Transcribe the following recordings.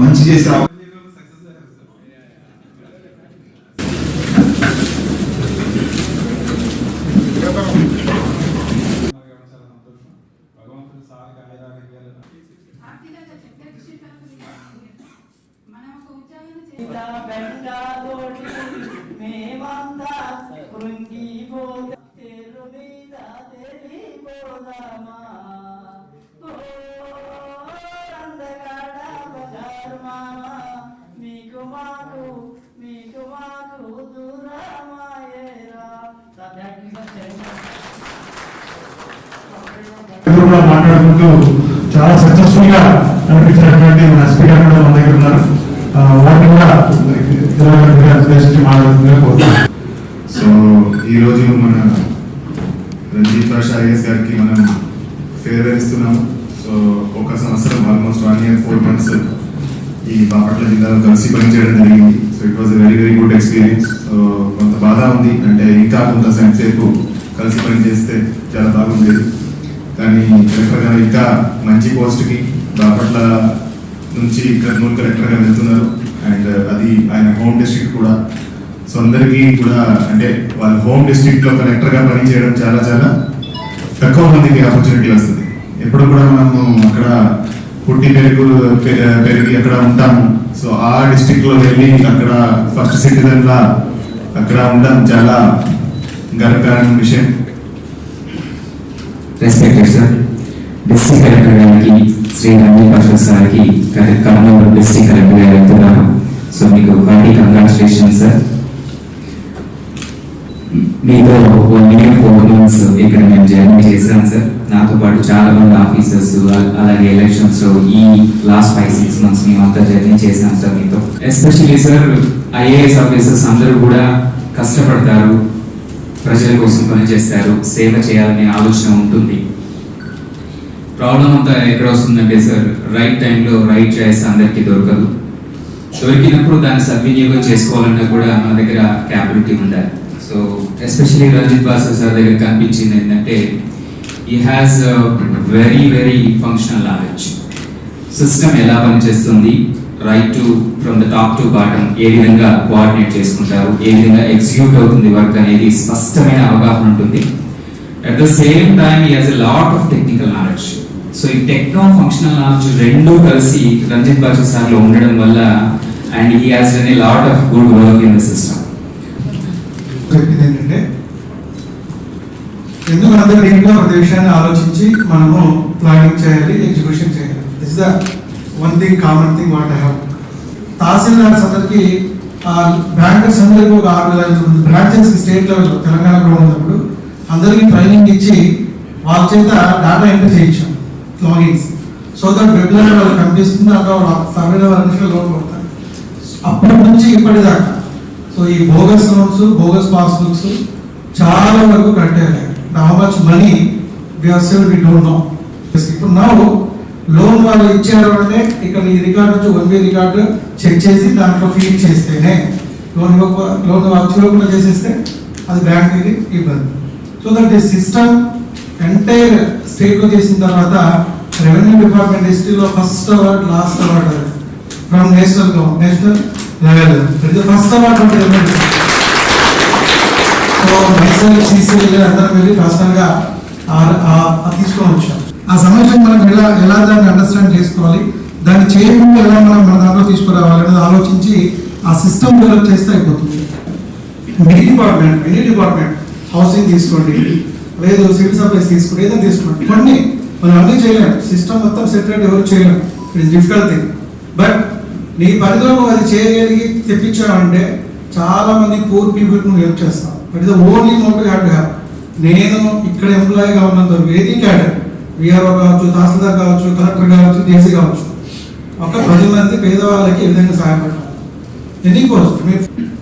మంచి చేసే మేమంతా కృంగిపోతే మీద తెలిపోదామా? అందరూ కూడా మాట్లాడుకుంటూ చాలా సక్సెస్ఫుల్గా నడిపించినటువంటి మన స్పీకర్ కూడా మన దగ్గర ఉన్నారు. ఆ, వారిని కూడా ఉద్దేశించి మాట్లాడుతుందిగా సో ఈరోజు మన రంజిత్ భాష గారికి మనం ఫేర్వెల్ ఇస్తున్నాము. సో ఒక సంవత్సరం almost one year four months ఈ బాపట్ల జిల్లాలో కలిసి పనిచేయడం జరిగింది. So it was very very good experience so కొంత బాధ ఉంది. అంటే ఇంకా కొంత సేపు కలిసి పనిచేస్తే చాలా బాగుండేది. కానీ కలెక్టర్ గారు ఇంకా మంచి పోస్ట్కి బాపట్ల నుంచి కర్నూలు కలెక్టర్గా వెళ్తున్నారు. అండ్ అది ఆయన హోమ్ డిస్ట్రిక్ట్ కూడా. సో అందరికీ కూడా అంటే వాళ్ళ హోమ్ డిస్ట్రిక్ట్లో కలెక్టర్గా పనిచేయడం చాలా చాలా తక్కువ మందికి ఆపర్చునిటీ వస్తుంది. ఎప్పుడు కూడా మనము అక్కడ పుట్టి పెరుగు పె- పెరిగి అక్కడ ఉంటాము. సో ఆ డిస్టిక్లో వెళ్ళి అక్కడ ఫస్ట్ సిటిజన్లా అక్కడ ఉండడం చాలా గర్వకారమైన విషయం. రెస్పెక్టెడ్ సార్ డిస్ట్రిక్ట్ కలెక్టర్ గారికి శ్రీ రంజిత్ భాష సార్కి కర్నూలు డిస్ట్రిక్ట్ కలెక్టర్ గారు వెళ్తున్నాను సో మీకు హార్టీ కంగ్రాచులేషన్ సార్ మీతో వన్ ఫోర్ మంత్స్ ఇక్కడ మేము జర్నీ చేశాం సార్ నాతో పాటు చాలా మంది ఆఫీసర్స్ అలాగే ఎలక్షన్స్లో ఈ లాస్ట్ ఫైవ్ సిక్స్ మంత్స్ మేము అంతా జర్నీ చేశాం సార్ మీతో. ఎస్పెషల్లీ సార్ ఐఏఎస్ ఆఫీసర్స్ అందరూ కూడా కష్టపడతారు. ప్రజల కోసం పనిచేస్తారు సేవ చేయాలనే ఆలోచన ఉంటుంది. ప్రాబ్లం అంతా ఎక్కడ వస్తుందంటే సార్ రైట్ టైంలో రైట్ చాయిస్ అందరికీ దొరకదు. దొరికినప్పుడు దాన్ని సద్వినియోగం చేసుకోవాలన్నా కూడా మన దగ్గర క్యాపబిలిటీ ఉండాలి. So especially Ranjith Basha sir దగ్గర కనిపించింది ఏంటంటే he has very very functional knowledge system ఎలా పనిచేస్తుంది? Right to from the top to bottom ఏ విధంగా కోఆర్డినేట్ చేసుకుంటారు ఏ విధంగా ఎగ్జిక్యూట్ అవుతుంది వర్క్ అనేది స్పష్టమైన అవగాహన ఉంటుంది. At the same time he has a lot of technical knowledge so ఈ టెక్నో ఫంక్షనల్ నాలెడ్జ్ రెండు కలిసి రంజిత్ బాషా సార్లో ఉండడం వల్ల and he has done a lot of good work in the system ఏంటంటే ఎందుకు అందరూ ఇంట్లో ప్రతి విషయాన్ని ఆలోచించి మనము ప్లానింగ్ చేయాలి ఎగ్జిక్యూషన్ చేయాలి? Is the one thing common thing what I have tahsildars అందరికి బ్యాంకర్స్ అందరికీ ఒక ఆరు వేల ఐదు మంది బ్రాంచెస్ స్టేట్ లెవెల్ తెలంగాణలో ఉన్నప్పుడు అందరికీ ట్రైనింగ్ ఇచ్చి వాళ్ళ చేత డేటా ఎంట్రీ చేయించాం లాగిన్స్ సో దట్ వెబ్లైన్ వాళ్ళు కనిపిస్తుంది అక్కడ సర్వే వాళ్ళ లోన్ పడతారు అప్పటి నుంచి ఇప్పటిదాకా. సో ఈ బోగస్ లోన్స్ బోగస్ పాస్బుక్స్ చాలా వరకు కట్టాలి how much money we are save we don't know ఇప్పుడు నా లోన్ వాళ్ళు ఇచ్చారు అంటే ఇక్కడ ఈ రికార్డు నుంచి వన్ బి రికార్డు చెక్ చేసి దాంట్లో ఫీల్ చేస్తేనే లోన్ లోన్ ఇవ్వకుండా చేసేస్తే అది బ్యాంక్ ఇబ్బంది సో దట్ ఈ సిస్టమ్ ఎంటైర్ స్టేట్లో చేసిన తర్వాత రెవెన్యూ డిపార్ట్మెంట్ హిస్టరీలో first award last award from national national level ఇది ఫస్ట్ అవార్డ్ ఉంటుంది సో నేషనల్ సీసీఎల్ అందరం వెళ్ళి పర్సనల్గా తీసుకొని వచ్చాం. ఆ సమస్యను మనం ఎలా ఎలా దాన్ని అండర్స్టాండ్ చేసుకోవాలి? దాన్ని చేయకుండా ఎలా మనం మన దాంట్లో తీసుకురావాలి అనేది ఆలోచించి ఆ సిస్టమ్ డెవలప్ చేస్తే అయిపోతుంది. Mini department mini department housing తీసుకోండి లేదు సివిల్ సప్లైస్ తీసుకోండి ఏదైనా తీసుకోండి. కొన్ని మనం అన్ని చేయలేము. సిస్టమ్ మొత్తం సెపరేట్ ఎవరు చేయలేము. It is difficult thing but నీ పరిధిలో నువ్వు అది చేయగలిగి తెప్పించావంటే చాలా మంది పూర్ పీపుల్ నువ్వు హెల్ప్ చేస్తావు. But is only motive had have నేను ఇక్కడ ఎంప్లాయీగా ఉన్నంత ఏది క్యాడర్ విఆర్ఓ కావచ్చు తహసీల్దార్ కావచ్చు కలెక్టర్ కావచ్చు డిఎస్సీ కావచ్చు. ఒక పది మంది పేదవాళ్ళకి ఏ విధంగా సహాయపడాలి ఎనీ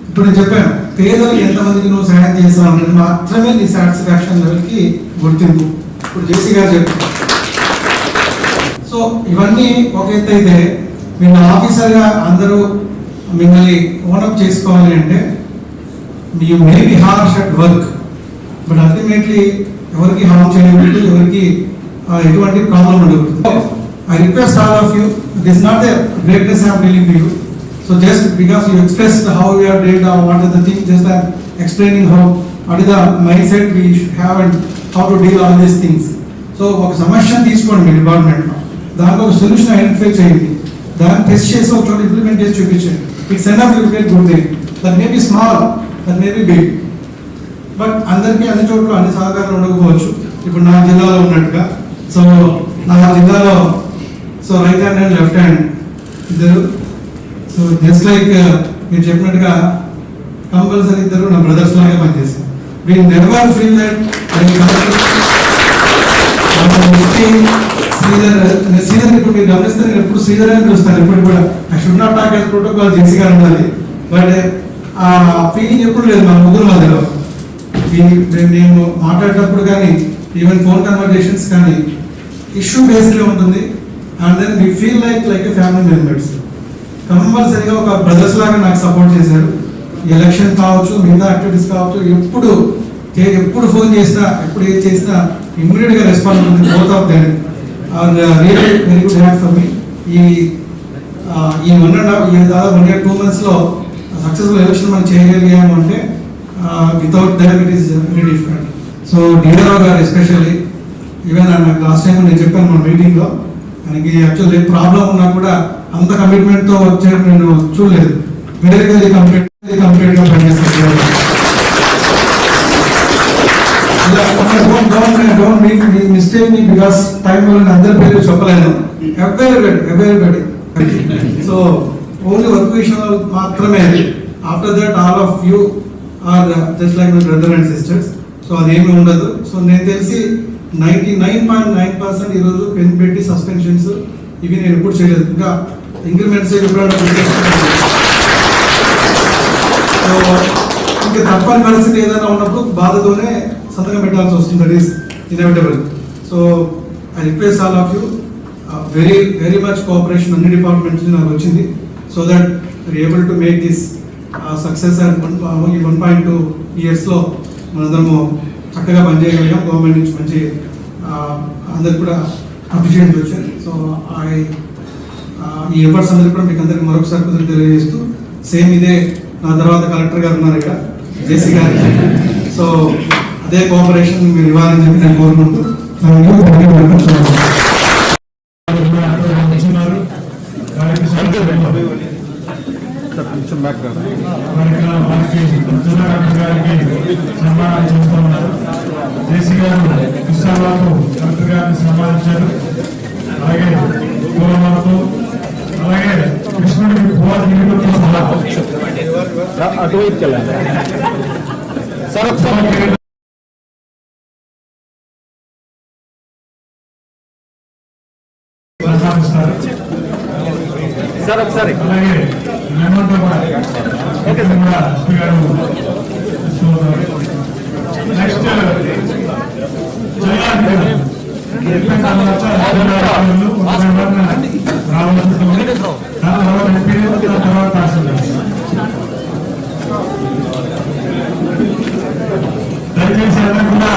ఇప్పుడు నేను చెప్పాను పేదలకు ఎంతమందికి నువ్వు సహాయం చేస్తావు అనేది మాత్రమే నీ సాటిస్ఫాక్షన్ లెవెల్కి గుర్తింపు. ఇప్పుడు జేసీ గారు చెప్పారు. సో ఇవన్నీ ఒక ఎత్తు అయితే మీరు ఆఫీసర్గా అందరూ మిమ్మల్ని ఓనప్ చేసుకోవాలి అంటే మీ maybe harsh at work but ultimately ఎవరికి హార్మ్ చేయకూడదు ఎవరికి ఎటువంటి ప్రాబ్లం ఉండదు. I request all of you this not the greatness I'm dealing you so just because you express how you are date what is the thing just I'm explaining how what is the mind set we have and how to deal all these things so ఒక సమస్యను తీసుకోండి మీ డిపార్ట్మెంట్లో దానికి ఒక solution identify చేయండి. దాన్ని test చేసి ఒక చోట ఇంప్లిమెంట్ చేసి చూపించండి. It's an of you get good thing that may be small that may be big but అందరికీ అన్ని చోట్ల అన్ని సహకారాలు ఉండకపోవచ్చు. ఇప్పుడు నా జిల్లాలో ఉన్నట్టుగా సో నా జిల్లాలో so right hand and left hand ఇద్దరు. సో జస్ట్ లైక్ uh, మీరు చెప్పినట్టుగా కంపల్సరీ ఇద్దరు నా బ్రదర్స్ లాగా పనిచేస్తారు we never feel that Sridhar Sridhar ఇప్పుడు మీరు గమనిస్తే నేను ఎప్పుడు శ్రీధర్ అని పిలుస్తాను ఇప్పుడు కూడా I should not talk as protocol Gen Z గారు ఉండాలి. బట్ ఆ ఫీలింగ్ ఎప్పుడు లేదు మన ముగ్గురు మధ్యలో. నేను మేము మాట్లాడేటప్పుడు కానీ ఈవెన్ ఫోన్ కన్వర్జేషన్స్ కానీ ఇష్యూ బేస్డ్గా ఉంటుంది. And then we feel like like a family members కంపల్సరీగా ఒక బ్రదర్స్ లాగా నాకు సపోర్ట్ చేశారు. ఎలక్షన్ కావచ్చు మిగతా యాక్టివిటీస్ కావచ్చు ఎప్పుడు ఎప్పుడు ఫోన్ చేసినా ఎప్పుడు ఏది చేసినా ఇమ్మీడియట్గా రెస్పాన్స్ ఉంటుంది both of them are really very good had for me ఈ ఈ వన్ అండ్ హాఫ్ ఈ దాదాపు వన్ ఇయర్ టూ మంత్స్లో సక్సెస్ఫుల్ ఎలక్షన్ మనం చేయగలిగాము అంటే without them it is very different so DRO గారు ఎస్పెషల్లీ ఈవెన్ నాకు లాస్ట్ టైం నేను చెప్పాను మన మీటింగ్లో మనకి యాక్చువల్ ఏ ప్రాబ్లం ఉన్నా కూడా అంత కమిట్మెంట్తో వచ్చేది నేను చూడలేదు. వెరీ కంప్లీట్ కంప్లీట్గా పనిచేస్తాను మిస్టేక్ మీ బికాస్ టైం వల్ల అందరి పేరు చెప్పలేను. ఎవరి ఎవరి సో ఓన్లీ వర్క్ విషయంలో మాత్రమే after that all of you are just like my brother and sisters so అదేమీ ఉండదు. సో నేను తెలిసి ninety nine point nine percent ఈరోజు పెన్ పెట్టి సస్పెన్షన్స్ ఇవి నేను ఎప్పుడు చేయలేదు. ఇంకా ఇంక్రిమెంట్స్ సో ఇంకా తప్పని పరిస్థితి ఏదైనా ఉన్నప్పుడు బాధతోనే సంతకం పెట్టాల్సి వస్తుంది. That is inevitable so I request all of you very very much cooperation అన్ని డిపార్ట్మెంట్స్ నాకు వచ్చింది. So that able to make this success and ఈ వన్ పాయింట్ టూ ఇయర్స్లో మనందరము చక్కగా పనిచేయగలిగాం గవర్నమెంట్ నుంచి మంచి అందరికి కూడా అప్రిషియేట్ వచ్చారు సో ఐ ఈ ఎఫర్ట్స్ అందరికి కూడా మీకు అందరికి మరొకసారి కుదిరి తెలియజేస్తూ సేమ్ ఇదే నా తర్వాత కలెక్టర్ గారు ఉన్నారు ఇక్కడ జేసీ గారు. సో అదే కోఆపరేషన్ మీరు ఇవ్వాలని చెప్పి నేను కోరుకుంటూ వారికి వారికి జిల్లా కలెక్టర్ గారికి సన్మానం చేస్తూ ఉన్నారు జేసీ గారు కృష్ణాబాబు కలెక్టర్ గారిని సన్మానించారు అలాగే పూలమాలతో అలాగే కృష్ణుడికి పూల నీళ్ళతో సహా అటువైపుకి వెళ్ళండి సార్ ఒకసారి సన్మానిస్తారు సార్ ఒకసారి అలాగే లెమన్ కూడా గారు నెక్స్ట్ దయచేసి అందరూ కూడా